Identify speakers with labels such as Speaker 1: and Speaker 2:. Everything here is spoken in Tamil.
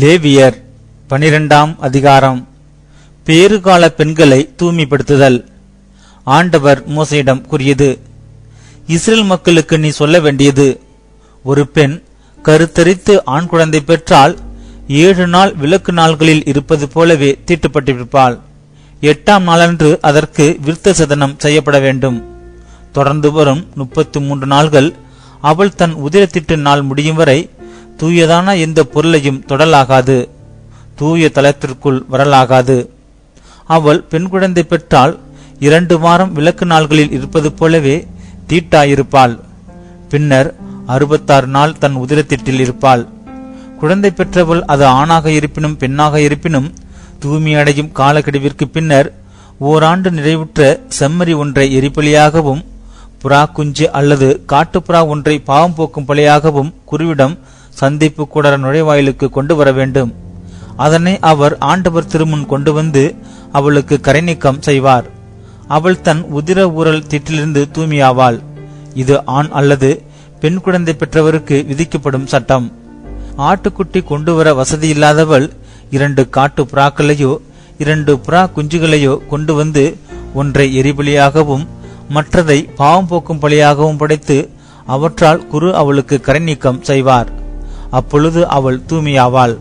Speaker 1: லேவியர் பனிரெண்டாம் அதிகாரம். பேறுகால பெண்களை தூய்மைப்படுத்துதல். ஆண்டவர் மோசையிடம் கூறியது இஸ்ரேல் மக்களுக்கு நீ சொல்ல வேண்டியது ஒரு பெண் கருத்தரித்து ஆண் குழந்தை பெற்றால் ஏழு நாள் விளக்கு நாள்களில் இருப்பது போலவே தீட்டுப்பட்டிருப்பாள். எட்டாம் நாளன்று அதற்கு விருத்த சதனம் செய்யப்பட வேண்டும். தொடர்ந்து வரும் முப்பத்தி மூன்று நாள்கள் அவள் தன் உதிரத்திட்டு நாள் முடியும் வரை தூயதான எந்த பொருளையும் தொடலாகாது. தூய தலத்திற்குள் வரலாகாது. அவள் பெண் குழந்தை பெற்றால் இரண்டு வாரம் விளக்கு நாள்களில் இருப்பது போலவே தீட்டாயிருப்பாள். பின்னர் அறுபத்தாறு நாள் தன் உதிரத்திட்டில் இருப்பாள். குழந்தை பெற்றவள் அது ஆணாக இருப்பினும் பெண்ணாக இருப்பினும் தூய்மையடையும் காலக்கெடுவிற்கு பின்னர் ஓராண்டு நிறைவுற்ற செம்மறி ஒன்றை எரிபலியாகவும் புறா குஞ்சு அல்லது காட்டுப்புறா ஒன்றை பாவம் போக்கும் பலியாகவும் குருவிடம் சந்திப்பு கூடர நுழைவாயிலுக்கு கொண்டு வர வேண்டும். அதனை அவர் ஆண்டவர் திருமுன் கொண்டு வந்து அவளுக்கு கரைநீக்கம் செய்வார். அவள் தன் உதிர ஊரல் திட்டிலிருந்து தூய்மையாவாள். இது ஆண் அல்லது பெண் குழந்தை பெற்றவருக்கு விதிக்கப்படும் சட்டம். ஆட்டுக்குட்டி கொண்டு வர வசதியில்லாதவள் இரண்டு காட்டு புறாக்களையோ இரண்டு புறா குஞ்சுகளையோ கொண்டு வந்து ஒன்றை எரிபலியாகவும் மற்றதை பாவம் போக்கும் பலியாகவும் படைத்து அவற்றால் குரு அவளுக்கு கரைநீக்கம் செய்வார். அப்பொழுது அவள் தூய்மையாவாள்